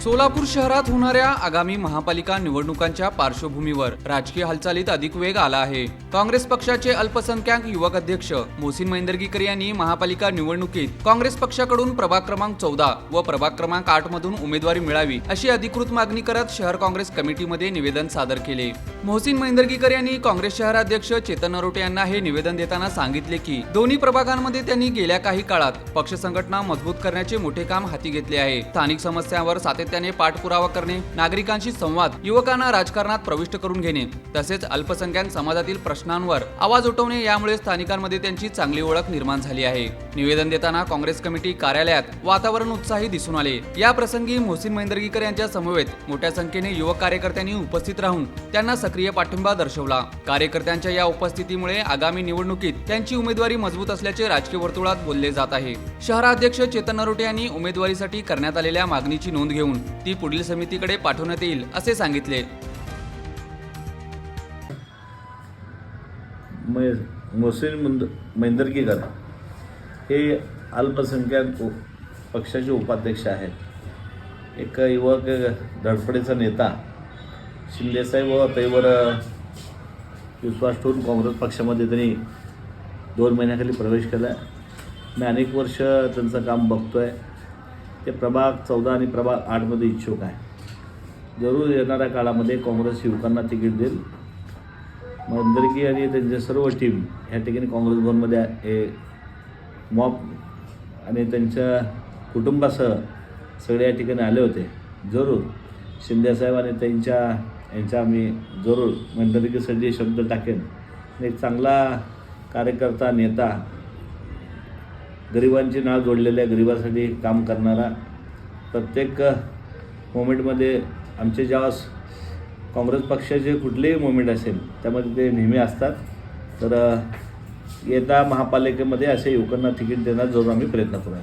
सोलापूर शहरात होणाऱ्या आगामी महापालिका निवडणुकांच्या पार्श्वभूमीवर राजकीय हालचालीत अधिक वेग आला आहे. काँग्रेस पक्षाचे अल्पसंख्याक युवक अध्यक्ष मोहसिन मैंदरगीकर यांनी महापालिका निवडणुकीत काँग्रेस पक्षाकडून प्रभाग क्रमांक चौदा व प्रभाग क्रमांक आठ मधून उमेदवारी मिळावी अशी अधिकृत मागणी करत शहर काँग्रेस कमिटीमध्ये निवेदन सादर केले. मोहसिन मैंदरगीकर यांनी काँग्रेस शहराध्यक्ष चेतन नरोटे यांना हे निवेदन देताना सांगितले की दोन्ही प्रभागांमध्ये त्यांनी गेल्या काही काळात पक्ष संघटना मजबूत करण्याचे मोठे काम हाती घेतले आहे. स्थानिक समस्यांवर सातत्याने पाठपुरावा करणे नागरिकांशी संवाद युवकांना राजकारणात प्रविष्ट करून घेणे तसेच अल्पसंख्याक समाजातील प्रश्नांवर आवाज उठवणे यामुळे स्थानिकांमध्ये त्यांची चांगली ओळख निर्माण झाली आहे. निवेदन देताना काँग्रेस कमिटी कार्यालयात वातावरण उत्साही दिसून आले. या प्रसंगी मोहसिन मैंदर्गीकर यांच्या समवेत मोठ्या संख्येने युवक कार्यकर्त्यांनी उपस्थित राहून त्यांना सक्रिय पाठिंबा दर्शवला. कार्यकर्त्यांच्या या उपस्थितीमुळे आगामी निवडणुकीत त्यांची उमेदवारी मजबूत असल्याचे राजकीय वर्तुळात बोलले जात आहे. शहराध्यक्ष चेतन नरोटे यांनी उमेदवारीसाठी करण्यात आलेल्या मागणीची नोंद घेऊन ती पुढील समितीकडे पाठवण्यात येईल असे सांगितले. मै मोहसिन मुंद मैंदरकीकर हे अल्पसंख्याक पक्षाचे उपाध्यक्ष आहेत. एक युवक धडपडीचा नेता शिंदेसाहेब व तैवर विश्वास ठेवून काँग्रेस पक्षामध्ये त्यांनी दोन महिन्याखाली प्रवेश केला मी अनेक वर्ष त्यांचं काम बघतो आहे ते प्रभाग चौदा आणि प्रभाग आठमध्ये इच्छुक आहे. जरूर येणाऱ्या काळामध्ये काँग्रेस युवकांना तिकीट देईल. मंदरकी आणि त्यांचे सर्व टीम ह्या ठिकाणी काँग्रेस भवनमध्ये हे मॉप आणि त्यांच्या कुटुंबासह सगळे या ठिकाणी आले होते. जरूर शिंदेसाहेब आणि त्यांच्या यांच्या आम्ही जरूर मंदरकीसाठी शब्द टाकेन. एक चांगला कार्यकर्ता नेता गरिबांची नाळ जोडलेल्या गरिबासाठी काम करणारा प्रत्येक मोमेंटमध्ये आमचे जेव्हा काँग्रेस पक्षाचे कुठलेही मुवमेंट असेल त्यामध्ये ते नेहमी असतात. तर येत्या महापालिकेमध्ये असे युवकांना तिकीट देण्यास जोर आम्ही प्रयत्न करूया